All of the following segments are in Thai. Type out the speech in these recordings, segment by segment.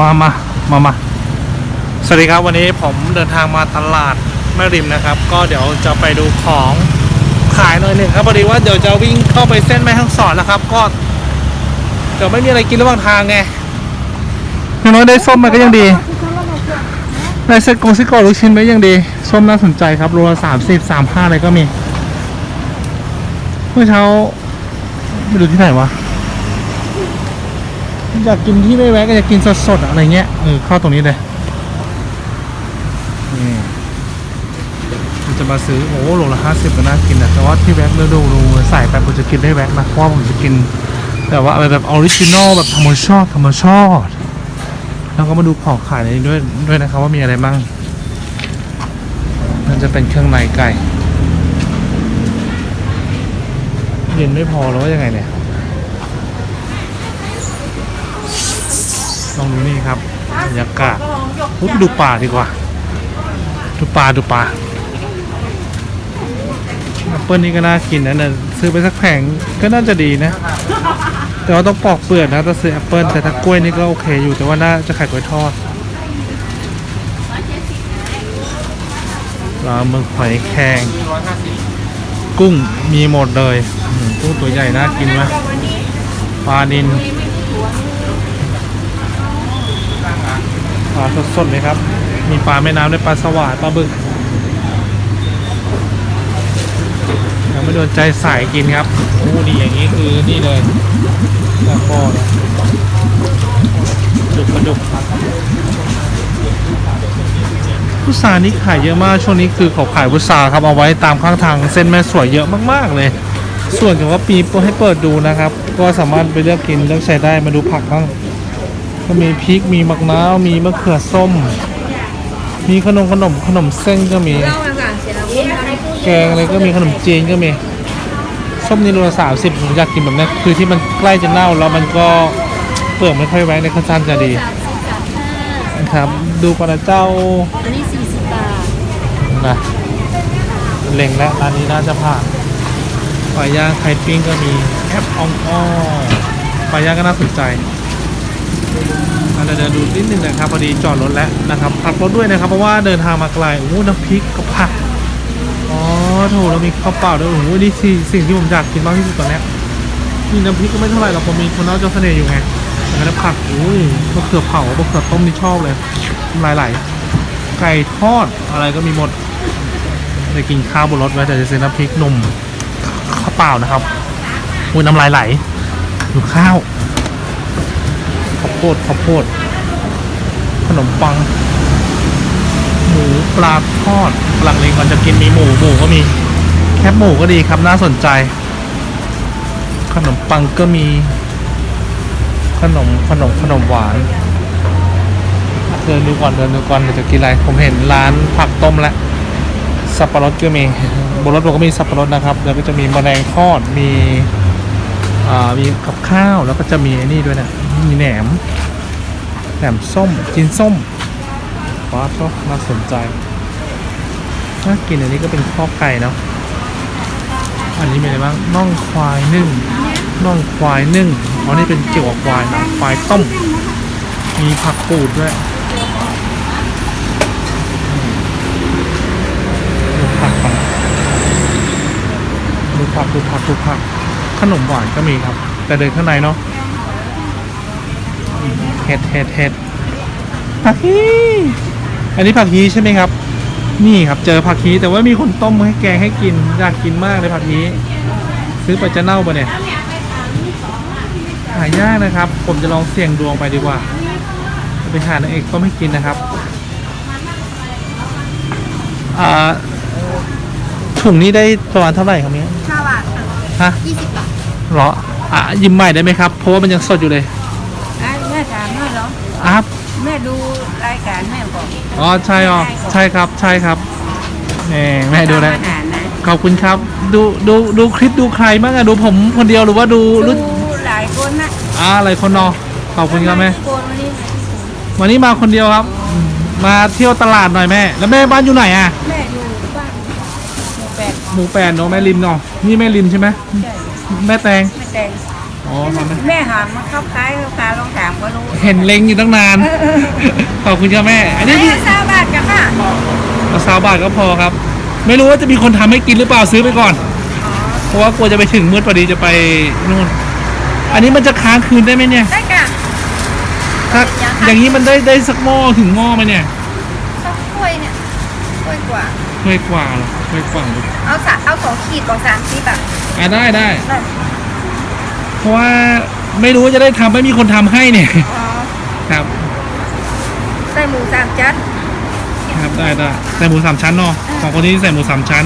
มามามามาสวัสดีครับวันนี้ผมเดินทางมาตลาดแม่ริมนะครับ ก็เดี๋ยวจะไปดูของขายหน่อยหนึ่งครับพอดีว่าเดี๋ยวจะวิ่งเข้าไปเส้นแม่ฮ่องสอนแล้วครับ ก็เดี๋ยวไม่มีอะไรกินระหว่างทางไงอย่างน้อยได้ส้มมาก็ยังดีได้เซตโกซิโก้ลูกชิ้นไว้ยังดี ส้มน่าสนใจครับโลละสามสิบสามห้าอะไรก็มี เมื่อเช้าไม่รู้ที่ไหนวะ อยากกินที่ไม่แวะก็อยากกินสดๆอะไรเงี้ยเออเข้าตรงนี้เลยนี่ผมจะมาซื้อโอ้โลละห้าสิบก็น่ากินนะแต่ว่าที่แวะเลือดูดูใส่ไปผมจะกินได้แวะนะเพราะว่าผมจะกิน แต่ว่าอะไรแบบออริจินอลแบบธรรมชาติธรรมชาติแล้วก็มาดูของขายในนี้ด้วยด้วยนะครับว่ามีอะไรบ้างมันจะเป็นเครื่องในไก่เย็นไม่พอแล้วว่ายังไงเนี่ย ลองดูนี่ครับบรรยากาศปุ๊บดูป่าดีกว่า ดูป่าดูป่าแอปเปิลนี่ก็น่ากินนะเนี่ยซื้อไปสักแผงก็น่าจะดีนะ แต่ว่าต้องปอกเปลือกนะถ้าซื้อแอปเปิลแต่ถ้ากล้วยนี่ก็โอเคอยู่แต่ว่าน่าจะไข่กล้วยทอดปลาหมึกหอยแครงกุ้งมีหมดเลยกุ้งตัวใหญ่น่ากินไหมปลานิน ปลาสดๆเลยครับ มีปลาแม่น้ำด้วยปลาสวายปลาบึกยังไม่โดนใจสายกินครับโอ้นี่อย่างนี้คือนี่เลยแล้วก็เนี่ยดุกปลาดุกพุทรานี่ขายเยอะมากช่วงนี้คือเขาขายพุทราครับเอาไว้ตามข้างทางเส้นแม่สวยเยอะมากๆเลย ส่วนกับว่าปีให้เปิดดูนะครับ ก็สามารถไปเลือกกินเลือกใช้ได้มาดูผักบ้าง ก็มีพริกมีมะนาวมีมะเขือส้ม มีขนมขนมขนมเส้นก็มี แกงอะไรก็มีขนมจีนก็มีส้มนี่โลละสามสิบผมอยากกินแบบนี้คือที่มันใกล้จะเน่าแล้วมันก็เปลือกไม่ค่อยแว้งในข้าวสารจะดีนะครับดูปลาเจ้าอันนี้สี่สิบบาทนะเล็งแล้วร้านนี้น่าจะผ่านปลาย่างไข่ปิ้งก็มีแอปอองอ้อปลาย่างก็น่าสนใจอะ เดี๋ยวเดินดูนิดนึงนะครับพอดีจอดรถแล้วนะครับพักรถด้วยนะครับเพราะว่าเดินทางมาไกลโอ้โหน้ำพริกกับผักอ๋อโถแล้วมีข้าวเปล่าด้วยโอ้โหนี่สิสิ่งที่ผมอยากกินมากที่สุดตอนนี้นี่น้ำพริกก็ไม่เท่าไหร่หรอกผมมีคนเอาเจ้าเสน่ห์อยู่ไงแต่ก็ผักโอ้ยมะเขือเผามะเขือต้มนี่ชอบเลยน้ำลายไหลไก่ทอดอะไรก็มีหมดเลยกินข้าวบนรถไว้แต่จะซื้อน้ำพริกหนุ่มข้าวเปล่านะครับโอ้ยน้ำลายไหลดูข้าวข้าว โพดข้าวโพด ขนมปัง หมูปลาทอดกำลังเลงก่อนจะกินมีหมูหมูก็มี แคบหมูก็ดีครับน่าสนใจ ขนมปังก็มี ขนมขนมขนมหวานเดินดูก่อนเดินดูก่อนเดี๋ยวจะกินอะไรผมเห็นร้านผักต้มแล้วสับปะรดก็มีบนรถผมก็มีสับปะรดนะครับ แล้วก็จะมีมแมลงทอดมี มีกับข้าวแล้วก็จะมีไอ้นี่ด้วยนะมีแหนมแหนมส้มกินส้มว้าวก็น่าสนใจน่ากินอันนี้ก็เป็นข้อไก่เนาะอันนี้มีอะไรบ้างน่องควายนึ่งน่องควายนึ่งอ๋อนี่เป็นเกี่ยวกับควายนะควายต้มมีผักกูดด้วยดูผักก่อนดูผักดูผักดูผัก ขนมหวานก็มีครับ แต่เดินข้างในเนาะเห็ดเห็ดเห็ดผักฮีอันนี้ผักฮีใช่ไหมครับ นี่ครับเจอผักฮีแต่ว่ามีคนต้มให้แกงให้กินอยากกินมากเลยผักฮีซื้อไปจะเน่าปะเนี่ยหายากนะครับ ผมจะลองเสี่ยงดวงไปดีกว่าไปหานางเอกต้มให้กินนะครับอ่าถุงนี้ได้ประมาณเท่าไหร่ครับเนี้ยห้าบาทฮะยี่สิบบาท เหรออะยิ้มใหม่ได้ไหมครับ เพราะว่ามันยังสดอยู่เลยอะแม่ถามแม่เหรออะครับแม่ดูรายการแม่บอกอ๋อใช่อ๋อใช่ครับใช่ครับแหมแม่ดูนะอาหารนะขอบคุณครับ ดูดูดูคลิปดูใครบ้างอะดูผมคนเดียวหรือว่าดูดูรู้หลายคนนะอ่าอะไรคนนอขอบคุณครับแม่ โกนวันนี้วันนี้มาคนเดียวครับ มาเที่ยวตลาดหน่อยแม่ แล้วแม่บ้านอยู่ไหนอะแม่อยู่บ้านหมู่แปดหมู่แปดเนาะแม่ริมเนาะนี่แม่ริมใช่ไหม ใช่ แม่แตงแม่แตงอ๋อมาแม่แม่หามมาเข้าคล้ายเข้าคาลองถามก็รู้เห็นเห็นเล็งอยู่ตั้งนาน ขอบคุณครับแม่ อันนี้ไอ้พี่ซาบาทกันค่ะเอาซาวบาทก็พอครับ ไม่รู้ว่าจะมีคนทำให้กินหรือเปล่าซื้อไปก่อน เพราะว่ากลัวจะไปถึงมืดพอดีจะไปนู่น อันนี้มันจะค้างคืนได้ไหมเนี่ย ได้ค่ะถ้าอย่างนี้มันได้ได้สักหม้อถึงหม้อไหมเนี่ยสองถ้วยเนี่ยถ้วยกว่า ถ้วยกว่าเหรอถ้วยกว่าเหรอเอาสะเอาสองขีดกว่าสามสิบอะ อะได้ได้ได้เพราะว่าไม่รู้ว่าจะได้ทำไม่มีคนทำให้เนี่ย อ๋อครับใส่หมูสามจัดครับได้ได้ใส่หมูสามชั้นเนาะของคนนี้ใส่หมูสามชั้น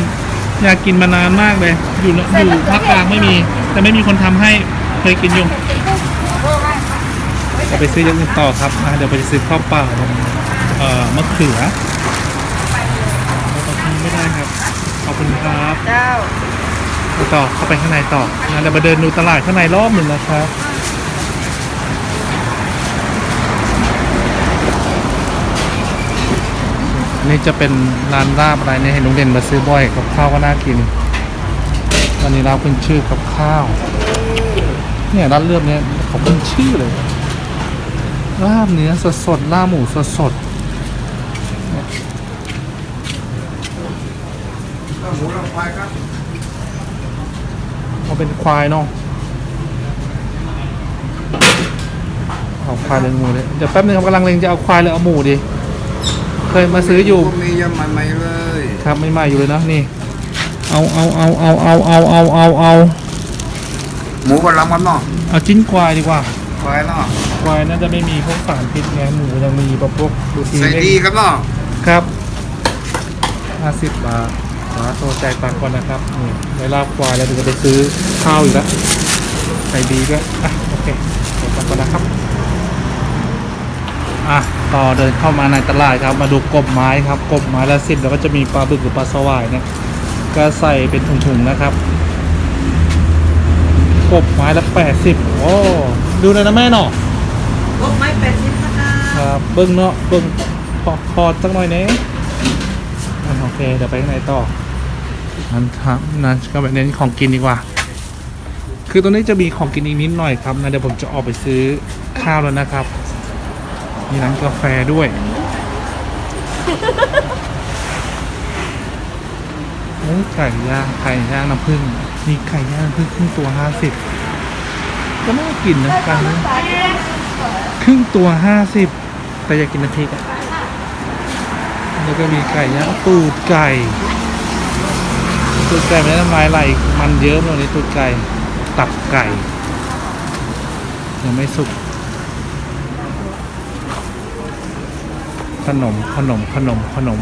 อยากกินมานานมากเลย อยู่อยู่ภาคกลางไม่มี แต่ไม่มีคนทำให้เคยกินอยู่เดี๋ยวไปซื้ออย่างอื่นต่อครับอะเดี๋ยวไปซื้อข้าวเปล่าเอ่อมะเขือเราต้องทิ้งไม่ได้ครับขอบคุณครับ เจ้าไป ต่อเข้าไปข้างในต่อนะเดี๋ยวมาเดินดูตลาดข้างในรอบหนึ่งนะครับนี่จะเป็นร้านลาบอะไรเนี่ยเห็นลุงเด่นมาซื้อบ่อยกับข้าวก็น่ากินวันนี้เราขึ้นชื่อกับข้าว เนี่ยร้านเลือบเนี่ยเขาขึ้นชื่อเลยลาบเนื้อสดสดลาบหมูสดสดๆเนี่ย เอาเป็นควายเนาะเอาควายเลี้ยงหมูเลยเดี๋ยวแป๊บนึงครับกำลังเล็งจะเอาควายหรือเอาหมูดี เคยมาซื้ออยู่มียำใหม่ๆเลยครับไม่ใหม่อยู่เลยนะนี่เอาเอาเอาเอาเอาเอาเอาเอาเอาหมูกับลำกันเนาะเอาจิ้นควายดีกว่า ควายเนาะควายน่าจะไม่มีพวกสารพิษไงหมูยังมีแบบพวกดูทีใส่ดีครับเนาะครับห้าสิบบาท ขอโทรจ่ายตังค์ก่อนนะครับนี่ได้ลาบควายแล้วเดี๋ยวจะไปซื้อข้าวอีกแล้วใส่ดีด้วยอะโอเคเดี๋ยวกลับก่อนนะครับอะต่อเดินเข้ามาในตลาดครับมาดูกบไม้ครับกบไม้ละสิบแล้วก็จะมีปลาบึกหรือปลาสวายเนี่ยก็ใส่เป็นถุงๆนะครับกบไม้ละแปดสิบโอ้ดูหน่อยนะแม่เนาะกบไม้แปดสิบนะคะครับเบิ้งเนาะเบิ้งพอพอสักหน่อยเนี้ โอเค เดี๋ยวไปข้างในต่อนั่นครับนั่นก็แบบเน้นของกินดีกว่า คือตรงนี้จะมีของกินอีกนิดหน่อยครับนะเดี๋ยวผมจะออกไปซื้อข้าวแล้วนะครับ มีร้านกาแฟด้วยเฮ้ยไก่ย่างไก่ย่างน้ำผึ้งมีไก่ย่างน้ำผึ้งครึ่งตัวห้าสิบก็น่ากินนะกันครึ่งตัวห้าสิบแต่อยากกินน้ำพริกอะ แล้วก็มีไก่ย่างตูดไก่ตูดไก่ไม่ได้น้ำลายไหลมันเยอะเลยในตูดไก่ตับไก่ยังไม่สุกขนมขนมขนมขนม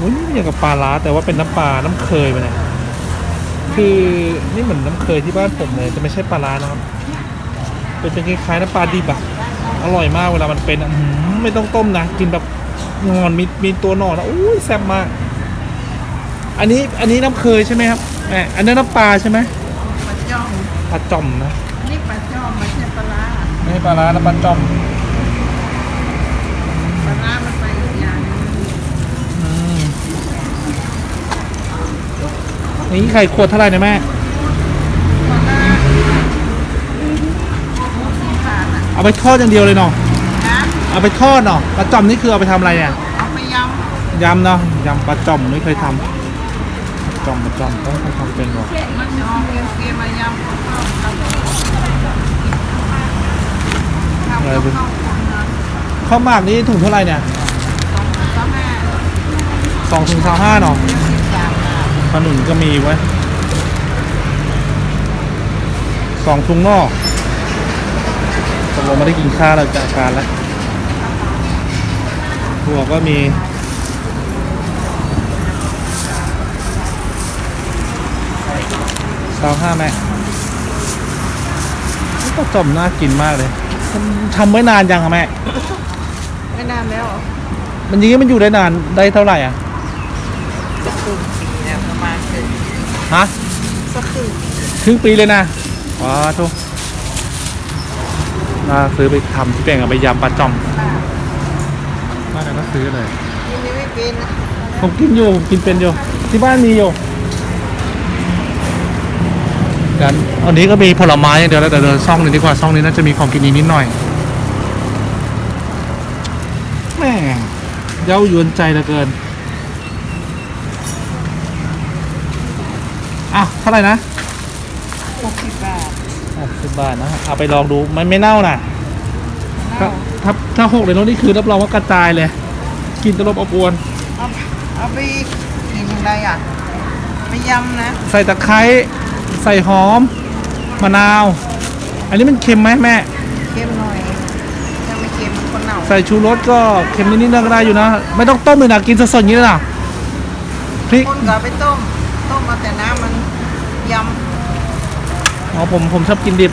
อุ้ยนี่อย่างกับปลาล้าแต่ว่าเป็นน้ำปลาน้ำเคยไปเนี่ยคือนี่เหมือนน้ำเคยที่บ้านผมเลยแต่ไม่ใช่ปลาล้านะครับเป็นเป็นคล้ายๆน้ำปลาดิบอะอร่อยมากเวลามันเป็นอืไม่ต้องต้มนะกินแบบ งอนมีมีตัวหนอนอะอุ้ยแซ่บมาก อันนี้อันนี้น้ำเคยใช่ไหมครับแหมอันนี้น้ำปลาใช่ไหมปลาจ้อมปลาจ่อมนะนี่ปลาจ้อมไม่ใช่ปลาร้าไม่ใช่ปลาล้านะปลาจ่อมปลาร้ามันไปอีกอย่างหนึ่งอืมนี่ไข่ขวดเท่าไหร่นะแม่ปลาร้าสี่บาทอะเอาไปทอดอย่างเดียวเลยเนาะนะ เอาไปทอดเนาะปลาจ่อมนี่คือเอาไปทำอะไรเนี่ยเอาไปยยำเนาะยำปลาจ่อมไม่เคยทำปลาจ่อมปลาจ่อมต้องทำเป็นหรอำมันจะเอาเกลียวเกลียวมายำเอาเข้าเอาทำเอาเข้าคนละข้าวหมากนี่ถุงเท่าไหร่เนี่ยสองก็แม่สองถุงสามห้าเนาะสิบบาทค่ะขนุนก็มีไว้สองถุงนอกตกลงไม่ได้กินข้าวแล้วจากการแล้ว ถั่วก็มีสาวห้าแม่นี่ปลาจ่อมน่ากินมากเลยทำไว้นานยังอะแม่ไม่นานแล้วเหรอมันอยิงนี้มันอยู่ได้นานได้เท่าไหร่อะสักครึ่งปีแล้วประมาณครึ่งฮะสักครึ่งครึ่งปีเลยนะว้าทุกน่าซื้อไปทำที่เป็นกับไปยำปลาจ่อม บ้านไหนก็ซื้อเลยกินนี่ไม่เป็นนะผมกินอยู่ผมกินเป็นอยู่ ที่บ้านมีอยู่กันอันนี้ก็มีผลไม้อย่างเดียวแล้วแต่เดินซ่องหนึ่งดีกว่าซ่องนี้น่าจะมีของกินอีกนิดหน่อยแม่เย้ายวนใจเหลือเกินอะเท่าไหร่นะหกสิบบาทหกสิบบาทนะเอาไปลองดูมันไม่เน่านะถ้า ถ้าถ้าหกเลยโน้นนี่คือรับรองว่ากระจายเลยกินตลบอบอวน เอาเอาไปกินอะไรอะไปยำนะใส่ตะไคร้ใส่หอม มะนาว อันนี้มันเค็มไหมแม่ เค็มหน่อยถ้าไม่เค็มมันคนเหน่าใส่ชูรสก็เค็มนิดๆก็ได้อยู่นะ ไม่ต้องต้มเลยนะกินสดๆอย่างนี้เลยนะพริก คนก็เอาไปต้ม ต้มมาแต่น้ำมันยอ๋อผมผมชอบกินดิบ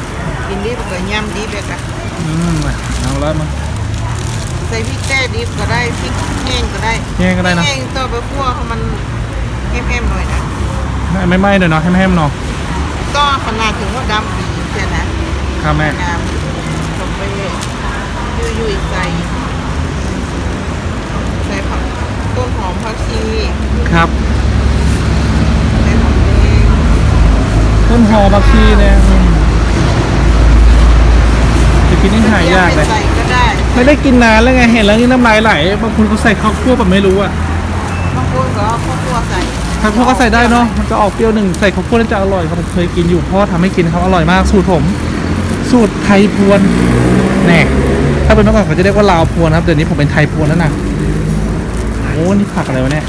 ำกินดิบก็ยำดิบเลยค่ะ อืม เอาละมันใส่พริกแก้ดิบก็ได้พริกแห้งก็ได้แห้งก็ได้นะแห้งตัวไปคั่วให้มันแห้มๆหน่อยนะไม่ไหม้หน่อยเนาะแห้มๆเนาะก็ขนาดถึงว่าดำปีใช่นะครับแม่น้ำลงไปเลยยุ่ยๆใส่ใส่ผักต้นหอมผักชีครับใส่หอมแดงต้นหอมผักชีเนี่ยอืม จะกินนี่หายากเลย ใส่ก็ได้ไม่ได้กินนานแล้วไงเห็นแล้วนี่น้ำลายไหลบางคนเขาใส่ข้าวคั่วแบบไม่รู้อะบางคนก็เอาข้าวคั่วใส่ข้าวคั่วก็ใส่ได้เนาะมันจะออกเปรี้ยวหนึ่งใส่ข้าวคั่วน่าจะอร่อยครับผมเคยกินอยู่พ่อทำให้กินครับอร่อยมากสูตรผม สูตรไทยพวนแน่ถ้าเป็นเมื่อก่อนเขาจะเรียกว่าลาวพวนครับเดี๋ยวนี้ผมเป็นไทยพวนแล้วนะโอ้นี่ผักอะไรวะเนี่ย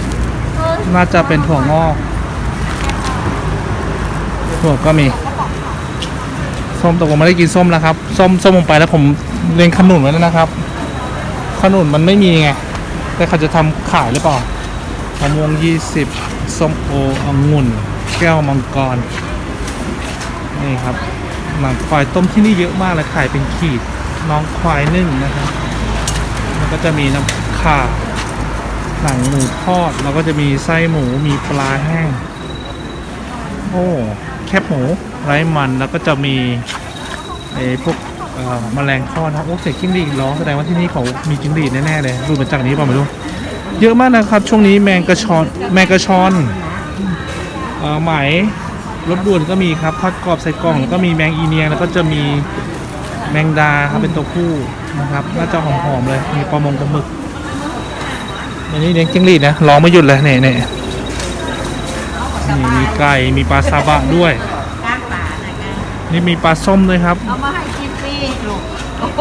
น่าจะเป็นถั่วงอกถั่วก็มี ส้มตกลงไม่ได้กินส้มแล้วครับ ส้มส้มลงไปแล้วผมเล็งขนุนไว้แล้วนะครับ ขนุนมันไม่มีไง แต่เขาจะทำขายหรือเปล่ามะม่วงยี่สิบส้มโอองุ่น แก้วมังกร นี่ครับหนังควายต้มที่นี่เยอะมากเลยขายเป็นขีด น้องควายนึ่งนะครับแล้วก็จะมีน้ำข่าหนังหมูทอด แล้วก็จะมีไส้หมู มีปลาแห้ง โอ้ แคบหมู ไร้มันแล้วก็จะมีไอ้พวกเอ่อแมลงทอดนะโอ้เสียงจิ้งหรีดร้องแสดงว่าที่นี่เขามีจิ้งหรีดแน่ๆเลยดูมาจากนี้เปล่าไม่รู้เยอะมากนะครับ ช่วงนี้แมงกระชอนแมงกระชอนไหมรถด่วนก็มีครับทอดกรอบใส่กล่องแล้วก็มีแมงอีเนียงแล้วก็จะมีแมงดาครับเป็นตัวผู้นะครับน่าจะหอมๆเลยมีปลามงปลาหมึกอันนี้เลี้ยงจิ้งหรีดนะร้องไม่หยุดเลยเนี่ยเนี่ยมีไก่มีปลาซาบะด้วย ก้างป่านะก้าง นี่มีปลาส้มด้วยครับ เอามาให้กินฟรีลูกโอ้โห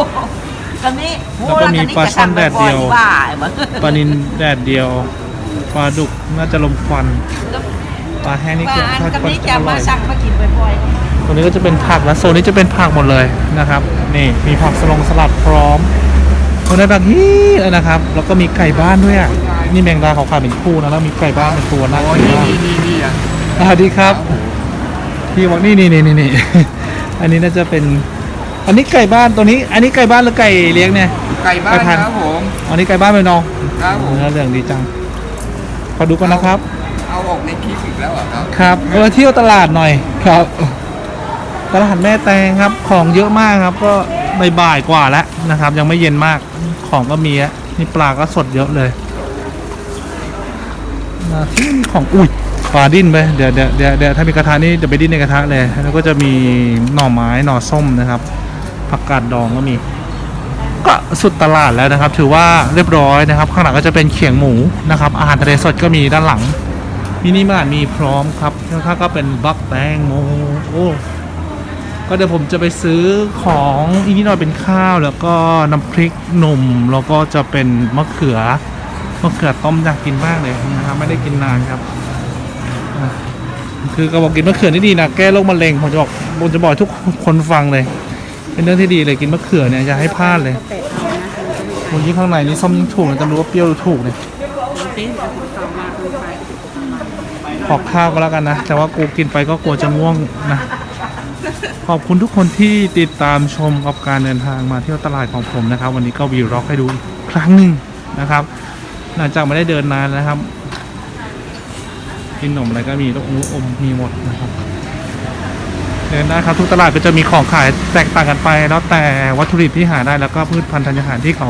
ตอนนี้แล้วก็มีปลาช่อนแดดเดียวบ้าไอ้บ้าปลานินแดดเดียว ปลาดุกน่าจะลมควัน ปลาแห้งนี่ปเกิดลาอันทอดกับก่อนนี้จะจะอร่มาอยสั่งมากินบ่อยตรงนี้ก็จะเป็นผักแล้วโซนนี้จะเป็นผักหมดเลยนะครับ นี่มีผักสลงสลัดพร้อมคนนั้นแบบฮี้เลยนะครับ แล้วก็มีไก่บ้านด้วยอะ นี่แมงดาเขาขายเป็นคู่นะแล้วมีไก่บ้านเป็นตัวน่าโอ้กินนี่มากนี่นี่นี่อะสวัสดีครับ พี่บอกนี่นี่นี่นี่นี่ อันนี้น่าจะเป็น อันนี้ไก่บ้านตัวนี้ อันนี้ไก่บ้านหรือไก่เลี้ยงเนี่ย ไก่บ้านไปทานครับผมอันนี้ไก่บ้านเป็นน้องครับผมเนื้อเหลืองดีจังขอดูก่อนนะครับ เอาออกในคลิปอีกแล้วเหรอครับ ครับเออเที่ยวตลาดหน่อยครับ ตลาดแม่แตงครับ ของเยอะมากครับ ก็บ่ายๆกว่าแล้วนะครับ ยังไม่เย็นมาก ของก็มีอะนี่ปลาก็สดเยอะเลยนะที่มีของ อุ้ย ปลาดิ้นไปเดี๋ยวเดี๋ยวเดี๋ยวเดี๋ยวถ้ามีกระทะนี่เดี๋ยวไปดิ้นในกระทะเลยแล้วก็จะมีหน่อไม้หน่อส้มนะครับผักกาดดองก็มี ก็สุดตลาดแล้วนะครับ ถือว่าเรียบร้อยนะครับ ข้างหลังก็จะเป็นเขียงหมูนะครับ อาหารทะเลสดก็มีด้านหลังมินิมาร์ทมีพร้อมครับข้างๆก็เป็นบักแตงโมโอ้ก็เดี๋ยวผมจะไปซื้อของอีกนิดหน่อยเป็นข้าว แล้วก็น้ำพริกหนุ่มแล้วก็จะเป็นมะเขือมะเขือต้มอยากกินมากเลยนะครับไม่ได้กินนานครับ คือก็บอกกินมะเขือนี่ดีนะแก้โรคมะเร็งผมจะบอกผมจะบอกทุกคนฟังเลย เป็นเรื่องที่ดีเลยกินมะเขือเนี่ยอย่าให้พลาดเลยโอ้ยิ่งข้างในนี่ส้มยิ่งถูกนะจะรู้ว่าเปรี้ยวหรือถูกเนี่ยขอข้าวก็แล้วกันนะ แต่ว่ากูกินไปก็กลัวจะง่วงนะ ขอบคุณทุกคนที่ติดตามชมกับการเดินทางมาเที่ยวตลาดของผมนะครับ วันนี้ก็วีร็อกให้ดูอีกครั้งหนึ่งนะครับหลังจากไม่ได้เดินนานนะครับ กินขนมอะไรก็มีลูกอมอมมีหมดนะครับเดินได้ครับทุกตลาดก็จะมีของขายแตกต่างกันไป แล้วแต่วัตถุดิบที่หาได้แล้วก็พืชพันธุ์ธัญญาหารที่เขา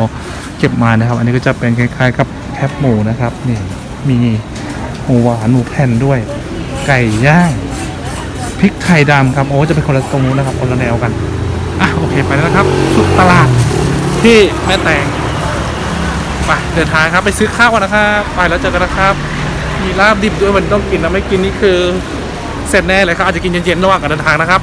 เก็บมานะครับ อันนี้ก็จะเป็นคล้ายๆกับแคบหมูนะครับนี่มีหมูหวานหมูแผ่นด้วย ไก่ย่างพริกไทยดำครับโอ้จะเป็นคนละตรงนู้นนะครับคนละแนวกันอะโอเคไปแล้วครับสุดตลาดที่แม่แตงไปเดินทางครับไปซื้อข้าวกันนะครับ ไปแล้วเจอกันนะครับ มีลาบดิบด้วยมันต้องกินนะไม่กินนี่คือเสร็จแน่เลยครับอาจจะกินเย็นๆระหว่างการเดินทางนะครับ